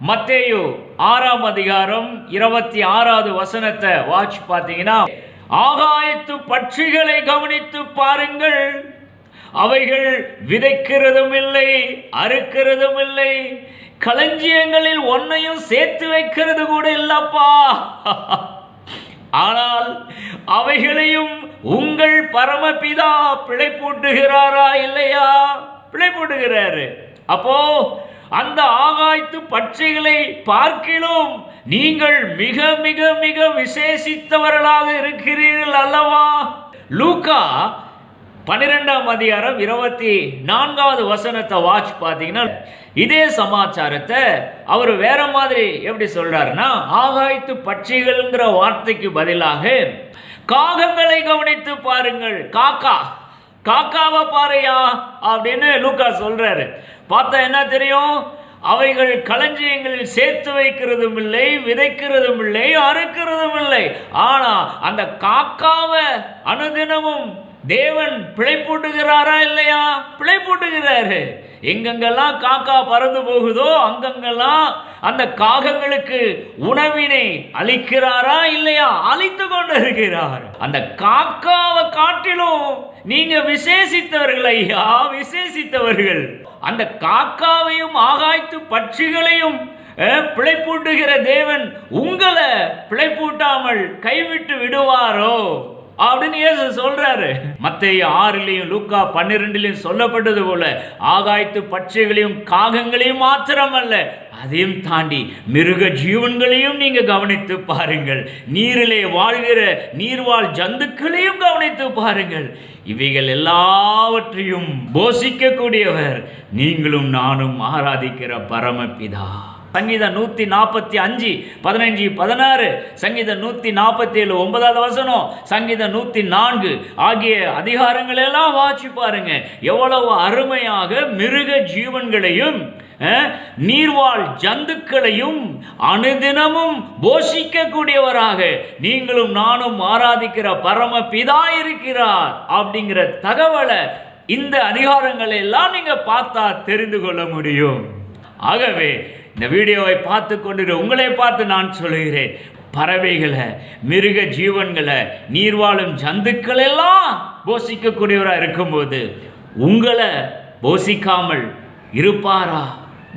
மத்தேயு ஆறாம் அதிகாரம் இருபத்தி ஆறாவது வசனத்தை வாட்ச் பார்த்தீங்கன்னா ஆகாயத்து பட்சிகளை கவனித்து பாருங்கள். அவைகள் விதைக்கிறதும் இல்லை அறுக்கிறதும் இல்லை. களஞ்சியங்களில் ஒன்னையும் சேர்த்து வைக்கிறது கூட இல்லப்பா. ஆனால் அவைகளையும் உங்கள் பரமபிதா பிழை போட்டுகிறாரா இல்லையா? பிழை போட்டுகிறாரு அப்போ அந்த ஆகாய்த்து பட்சிகளை பார்க்கிலும் நீங்கள் மிக மிக மிக விசேஷித்தவர்களாக இருக்கிறீர்கள் அல்லவா? லூக்கா பன்னிரெண்டாம் அதிகாரம் இருபத்தி நான்காவது வசனத்தை வாட்ச் பார்த்தீங்கன்னா இதே சமாச்சாரத்தை அவர் வேற மாதிரி எப்படி சொல்றாருன்னா ஆகாய்த்து பட்சிகள்ங்கிற வார்த்தைக்கு பதிலாக காகங்களை கவனித்து பாருங்கள். காக்கா காக்காவை பாறையா? அப்படின்னு லூக்கா சொல்கிறாரு பார்த்தா என்ன தெரியும்? அவைகள் களஞ்சியங்களில் சேர்த்து வைக்கிறதும் இல்லை விதைக்கிறதும் இல்லை அறுக்கிறதும் இல்லை. ஆனால் அந்த காக்காவை அனுதினமும் தேவன் பிழை போட்டுகிறாரா இல்லையா? பிழை போட்டுகிறாரு. எங்கெங்கெல்லாம் காக்கா பறந்து போகுதோ அங்கங்கெல்லாம் அந்த காகங்களுக்கு உணவினை அளிக்கிறாரா இல்லையா? அழித்து கொண்டு இருக்கிறார் அந்த காக்காவை காட்டிலும் நீங்க விசேஷித்தவர்கள் ஐயா விசேஷித்தவர்கள். அந்த காக்காவையும் ஆகாய்த்து பட்சிகளையும் பிழைப்பூட்டுகிற தேவன் உங்களை பிழைப்பூட்டாமல் கைவிட்டு விடுவாரோ? அப்படின்னு இயேசு சொல்றாரு. மத்திய ஆறுலையும் லூக்கா பன்னிரெண்டுலையும் சொல்லப்பட்டது போல ஆகாய்த்து பட்சிகளையும் காகங்களையும் மாத்திரமல்ல அதையும் தாண்டி மிருக ஜீவன்களையும் நீங்க கவனித்து பாருங்கள். நீரிலே வாழ்கிற நீர்வாழ் ஜந்துக்களையும் கவனித்து பாருங்கள். இவைகள் எல்லாவற்றையும் போஷிக்கக்கூடியவர் நீங்களும் நானும் ஆராதிக்கிற பரமபிதா. சங்கீதம் நூத்தி நாற்பத்தி அஞ்சு பதினஞ்சு பதினாறு சங்கீதம் நூத்தி நாற்பத்தி ஏழு ஒன்பதாவது வசனம் சங்கீதம் நூத்தி நான்கு. ஆகிய அதிகாரங்களெல்லாம் வாசி பாருங்க. எவ்வளவு அருமையாக மிருக ஜீவன்களையும் நீர்வாழ் ஜந்துக்களையும் அனுதினமும் போஷிக்கக்கூடியவராக நீங்களும் நானும் ஆராதிக்கிற பரம பிதா இருக்கிறார் அப்படிங்கிற தகவலை இந்த அதிகாரங்களை எல்லாம் நீங்க பார்த்தா தெரிந்து கொள்ள முடியும். ஆகவே இந்த வீடியோவை பார்த்து கொண்டு உங்களை பார்த்து நான் சொல்லுகிறேன். பறவைகளை மிருக ஜீவன்களை நீர்வாழும் ஜந்துக்கள் எல்லாம் போஷிக்கக்கூடியவராக இருக்கும்போது உங்களை போஷிக்காமல் இருப்பாரா?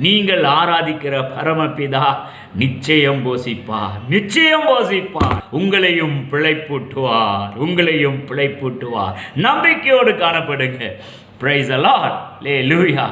நீங்கள் ஆராதிக்கிற பரமபிதா நிச்சயம் போசிப்பார் நிச்சயம் போசிப்பார் உங்களையும் பிழைப்பூட்டுவார் உங்களையும் பிழைப்பூட்டுவார். நம்பிக்கையோடு காணப்படுங்க. பிரைஸ் அலாட் லே லூயா